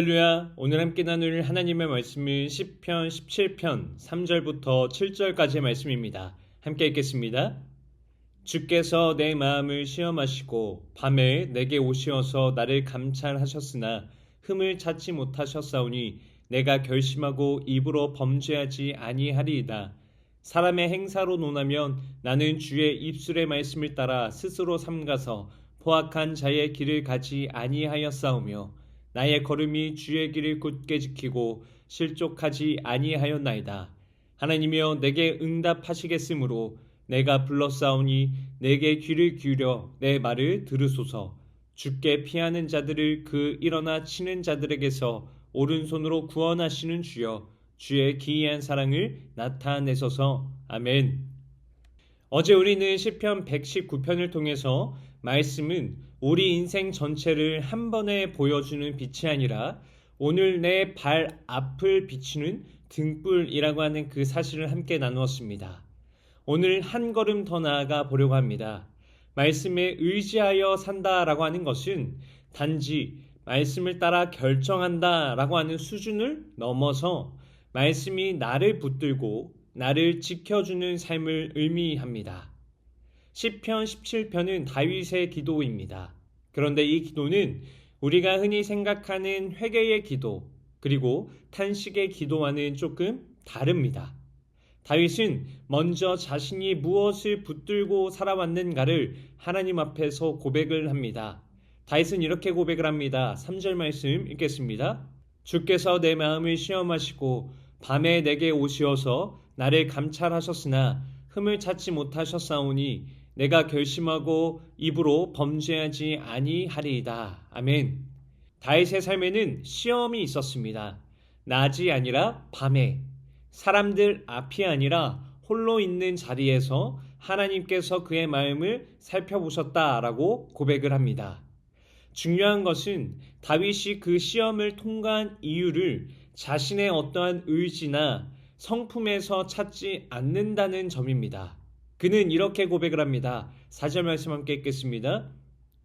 할렐루야. 오늘 함께 나눌 하나님의 말씀은 시편 17편 3절부터 7절까지의 말씀입니다. 함께 읽겠습니다. 주께서 내 마음을 시험하시고 밤에 내게 오시어서 나를 감찰하셨으나 흠을 찾지 못하셨사오니 내가 결심하고 입으로 범죄하지 아니하리이다. 사람의 행사로 논하면 나는 주의 입술의 말씀을 따라 스스로 삼가서 포악한 자의 길을 가지 아니하였사오며 나의 걸음이 주의 길을 굳게 지키고 실족하지 아니하였나이다. 하나님이여 내게 응답하시겠으므로 내가 불렀사오니 내게 귀를 기울여 내 말을 들으소서. 주께 피하는 자들을 그 일어나 치는 자들에게서 오른손으로 구원하시는 주여 주의 기이한 사랑을 나타내소서. 아멘. 어제 우리는 시편 119편을 통해서 말씀은 우리 인생 전체를 한 번에 보여주는 빛이 아니라 오늘 내 발 앞을 비추는 등불이라고 하는 그 사실을 함께 나누었습니다. 오늘 한 걸음 더 나아가 보려고 합니다. 말씀에 의지하여 산다라고 하는 것은 단지 말씀을 따라 결정한다라고 하는 수준을 넘어서 말씀이 나를 붙들고 나를 지켜주는 삶을 의미합니다. 시편 17편은 다윗의 기도입니다. 그런데 이 기도는 우리가 흔히 생각하는 회개의 기도 그리고 탄식의 기도와는 조금 다릅니다. 다윗은 먼저 자신이 무엇을 붙들고 살아왔는가를 하나님 앞에서 고백을 합니다. 다윗은 이렇게 고백을 합니다. 3절 말씀 읽겠습니다. 주께서 내 마음을 시험하시고 밤에 내게 오시어서 나를 감찰하셨으나 흠을 찾지 못하셨사오니 내가 결심하고 입으로 범죄하지 아니하리이다. 아멘. 다윗의 삶에는 시험이 있었습니다. 낮이 아니라 밤에 사람들 앞이 아니라 홀로 있는 자리에서 하나님께서 그의 마음을 살펴보셨다라고 고백을 합니다. 중요한 것은 다윗이 그 시험을 통과한 이유를 자신의 어떠한 의지나 성품에서 찾지 않는다는 점입니다. 그는 이렇게 고백을 합니다. 4절 말씀 함께 읽겠습니다.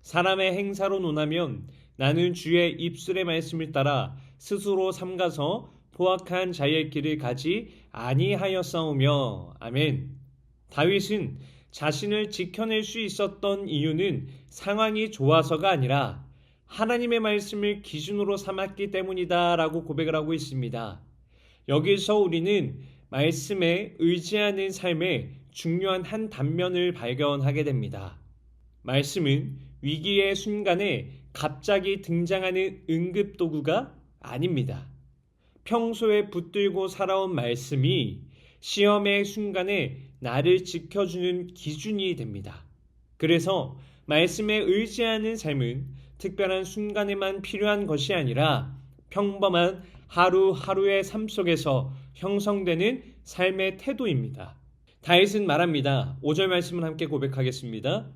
사람의 행사로 논하면 나는 주의 입술의 말씀을 따라 스스로 삼가서 포악한 자의 길을 가지 아니하였사오며 아멘. 다윗은 자신을 지켜낼 수 있었던 이유는 상황이 좋아서가 아니라 하나님의 말씀을 기준으로 삼았기 때문이다라고 고백을 하고 있습니다. 여기서 우리는 말씀에 의지하는 삶의 중요한 한 단면을 발견하게 됩니다. 말씀은 위기의 순간에 갑자기 등장하는 응급 도구가 아닙니다. 평소에 붙들고 살아온 말씀이 시험의 순간에 나를 지켜주는 기준이 됩니다. 그래서 말씀에 의지하는 삶은 특별한 순간에만 필요한 것이 아니라 평범한 하루하루의 삶 속에서 형성되는 삶의 태도입니다. 다윗은 말합니다. 5절 말씀을 함께 고백하겠습니다.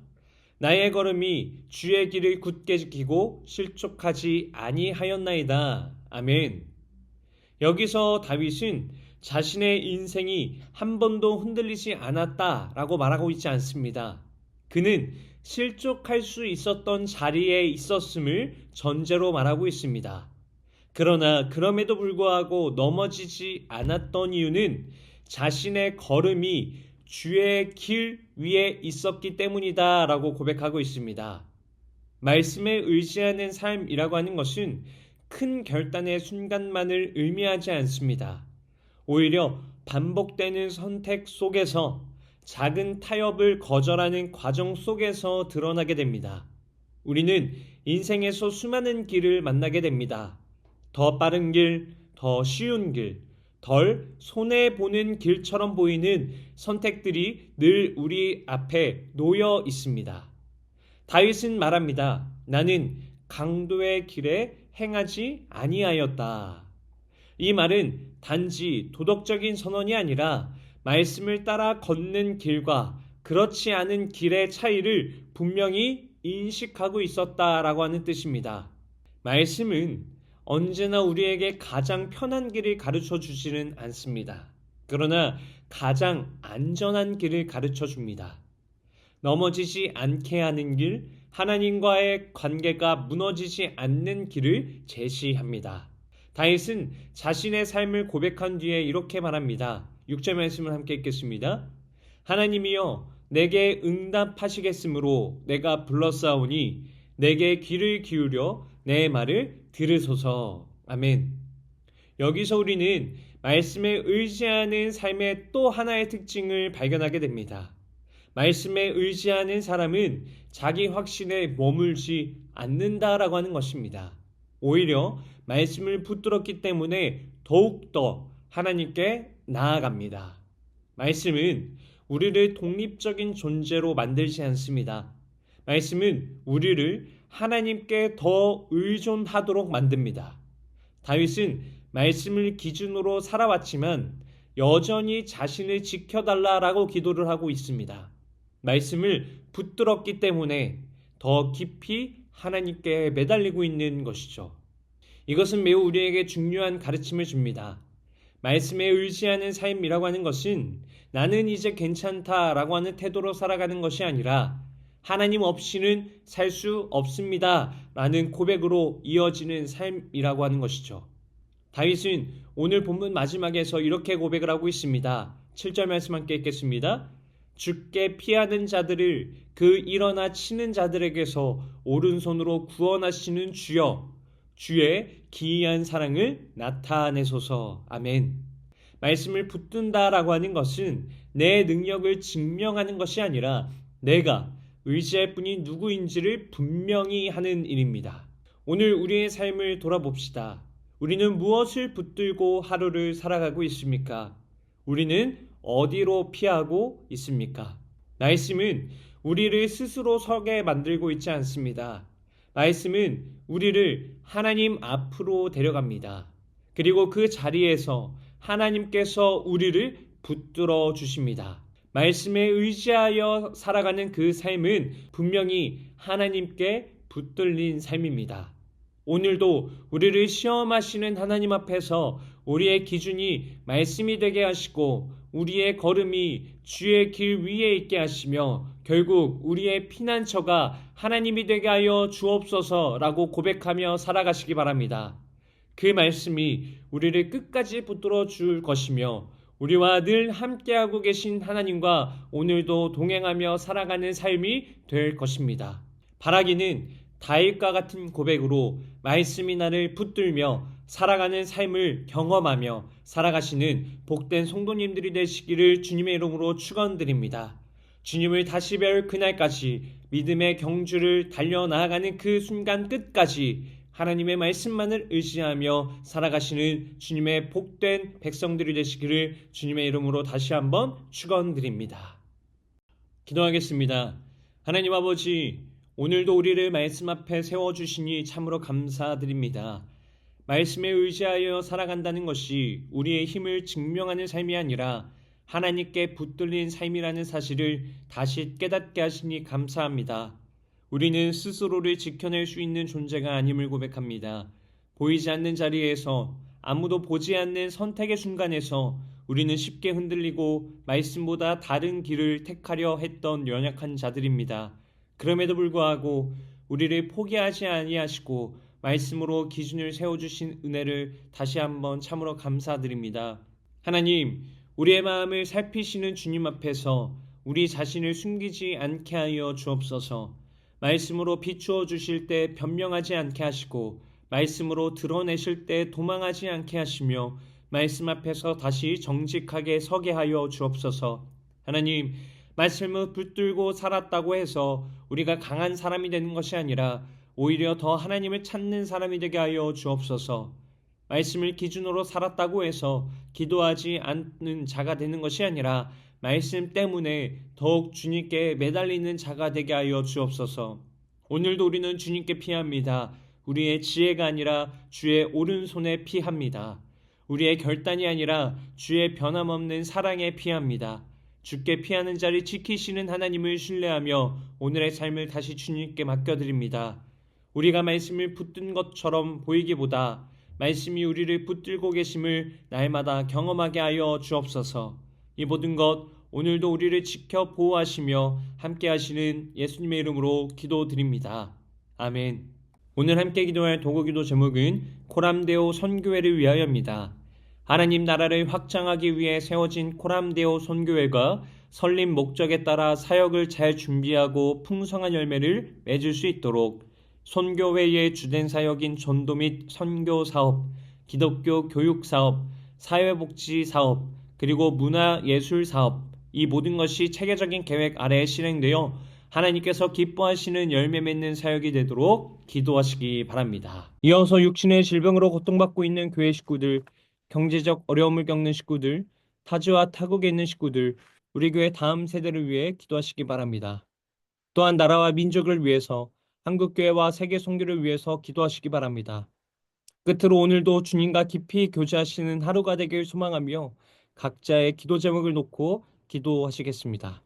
나의 걸음이 주의 길을 굳게 지키고 실족하지 아니하였나이다. 아멘. 여기서 다윗은 자신의 인생이 한 번도 흔들리지 않았다라고 말하고 있지 않습니다. 그는 실족할 수 있었던 자리에 있었음을 전제로 말하고 있습니다. 그러나 그럼에도 불구하고 넘어지지 않았던 이유는 자신의 걸음이 주의 길 위에 있었기 때문이다 라고 고백하고 있습니다. 말씀에 의지하는 삶이라고 하는 것은 큰 결단의 순간만을 의미하지 않습니다. 오히려 반복되는 선택 속에서 작은 타협을 거절하는 과정 속에서 드러나게 됩니다. 우리는 인생에서 수많은 길을 만나게 됩니다. 더 빠른 길, 더 쉬운 길, 덜 손해보는 길처럼 보이는 선택들이 늘 우리 앞에 놓여 있습니다. 다윗은 말합니다. 나는 강도의 길에 행하지 아니하였다. 이 말은 단지 도덕적인 선언이 아니라 말씀을 따라 걷는 길과 그렇지 않은 길의 차이를 분명히 인식하고 있었다라고 하는 뜻입니다. 말씀은 언제나 우리에게 가장 편한 길을 가르쳐 주지는 않습니다. 그러나 가장 안전한 길을 가르쳐 줍니다. 넘어지지 않게 하는 길, 하나님과의 관계가 무너지지 않는 길을 제시합니다. 다윗은 자신의 삶을 고백한 뒤에 이렇게 말합니다. 6절 말씀을 함께 읽겠습니다. 하나님이여 내게 응답하시겠으므로 내가 불렀사오니 내게 귀를 기울여 내 말을 들으소서. 아멘. 여기서 우리는 말씀에 의지하는 삶의 또 하나의 특징을 발견하게 됩니다. 말씀에 의지하는 사람은 자기 확신에 머물지 않는다라고 하는 것입니다. 오히려 말씀을 붙들었기 때문에 더욱더 하나님께 나아갑니다. 말씀은 우리를 독립적인 존재로 만들지 않습니다. 말씀은 우리를 하나님께 더 의존하도록 만듭니다. 다윗은 말씀을 기준으로 살아왔지만 여전히 자신을 지켜달라라고 기도를 하고 있습니다. 말씀을 붙들었기 때문에 더 깊이 하나님께 매달리고 있는 것이죠. 이것은 매우 우리에게 중요한 가르침을 줍니다. 말씀에 의지하는 삶이라고 하는 것은 나는 이제 괜찮다라고 하는 태도로 살아가는 것이 아니라 하나님 없이는 살 수 없습니다. 라는 고백으로 이어지는 삶이라고 하는 것이죠. 다윗은 오늘 본문 마지막에서 이렇게 고백을 하고 있습니다. 7절 말씀 함께 읽겠습니다. 죽게 피하는 자들을 그 일어나 치는 자들에게서 오른손으로 구원하시는 주여 주의 기이한 사랑을 나타내소서. 아멘. 말씀을 붙든다라고 하는 것은 내 능력을 증명하는 것이 아니라 내가 의지할 분이 누구인지를 분명히 하는 일입니다. 오늘 우리의 삶을 돌아봅시다. 우리는 무엇을 붙들고 하루를 살아가고 있습니까? 우리는 어디로 피하고 있습니까? 말씀은 우리를 스스로 서게 만들고 있지 않습니다. 말씀은 우리를 하나님 앞으로 데려갑니다. 그리고 그 자리에서 하나님께서 우리를 붙들어 주십니다. 말씀에 의지하여 살아가는 그 삶은 분명히 하나님께 붙들린 삶입니다. 오늘도 우리를 시험하시는 하나님 앞에서 우리의 기준이 말씀이 되게 하시고 우리의 걸음이 주의 길 위에 있게 하시며 결국 우리의 피난처가 하나님이 되게 하여 주옵소서라고 고백하며 살아가시기 바랍니다. 그 말씀이 우리를 끝까지 붙들어 줄 것이며 우리와 늘 함께하고 계신 하나님과 오늘도 동행하며 살아가는 삶이 될 것입니다. 바라기는 다윗과 같은 고백으로 말씀이 나를 붙들며 살아가는 삶을 경험하며 살아가시는 복된 성도님들이 되시기를 주님의 이름으로 축원드립니다. 주님을 다시 배울 그날까지 믿음의 경주를 달려나가는 그 순간 끝까지 하나님의 말씀만을 의지하며 살아가시는 주님의 복된 백성들이 되시기를 주님의 이름으로 다시 한번 축원드립니다. 기도하겠습니다. 하나님 아버지, 오늘도 우리를 말씀 앞에 세워 주시니 참으로 감사드립니다. 말씀에 의지하여 살아간다는 것이 우리의 힘을 증명하는 삶이 아니라 하나님께 붙들린 삶이라는 사실을 다시 깨닫게 하시니 감사합니다. 우리는 스스로를 지켜낼 수 있는 존재가 아님을 고백합니다. 보이지 않는 자리에서 아무도 보지 않는 선택의 순간에서 우리는 쉽게 흔들리고 말씀보다 다른 길을 택하려 했던 연약한 자들입니다. 그럼에도 불구하고 우리를 포기하지 아니하시고 말씀으로 기준을 세워주신 은혜를 다시 한번 참으로 감사드립니다. 하나님, 우리의 마음을 살피시는 주님 앞에서 우리 자신을 숨기지 않게 하여 주옵소서. 말씀으로 비추어 주실 때 변명하지 않게 하시고 말씀으로 드러내실 때 도망하지 않게 하시며 말씀 앞에서 다시 정직하게 서게 하여 주옵소서. 하나님, 말씀을 붙들고 살았다고 해서 우리가 강한 사람이 되는 것이 아니라 오히려 더 하나님을 찾는 사람이 되게 하여 주옵소서. 말씀을 기준으로 살았다고 해서 기도하지 않는 자가 되는 것이 아니라 말씀 때문에 더욱 주님께 매달리는 자가 되게 하여 주옵소서. 오늘도 우리는 주님께 피합니다. 우리의 지혜가 아니라 주의 오른손에 피합니다. 우리의 결단이 아니라 주의 변함없는 사랑에 피합니다. 주께 피하는 자를 지키시는 하나님을 신뢰하며 오늘의 삶을 다시 주님께 맡겨드립니다. 우리가 말씀을 붙든 것처럼 보이기보다 말씀이 우리를 붙들고 계심을 날마다 경험하게 하여 주옵소서. 이 모든 것 오늘도 우리를 지켜 보호하시며 함께 하시는 예수님의 이름으로 기도드립니다. 아멘. 오늘 함께 기도할 도구 기도 제목은 코람데오 선교회를 위하여입니다. 하나님 나라를 확장하기 위해 세워진 코람데오 선교회가 설립 목적에 따라 사역을 잘 준비하고 풍성한 열매를 맺을 수 있도록 선교회의 주된 사역인 전도 및 선교 사업, 기독교 교육 사업, 사회복지 사업, 그리고 문화 예술 사업, 이 모든 것이 체계적인 계획 아래 실행되어 하나님께서 기뻐하시는 열매 맺는 사역이 되도록 기도하시기 바랍니다. 이어서 육신의 질병으로 고통받고 있는 교회 식구들, 경제적 어려움을 겪는 식구들, 타지와 타국에 있는 식구들, 우리 교회 다음 세대를 위해 기도하시기 바랍니다. 또한 나라와 민족을 위해서 한국교회와 세계 선교를 위해서 기도하시기 바랍니다. 끝으로 오늘도 주님과 깊이 교제하시는 하루가 되길 소망하며 각자의 기도 제목을 놓고 기도하시겠습니다.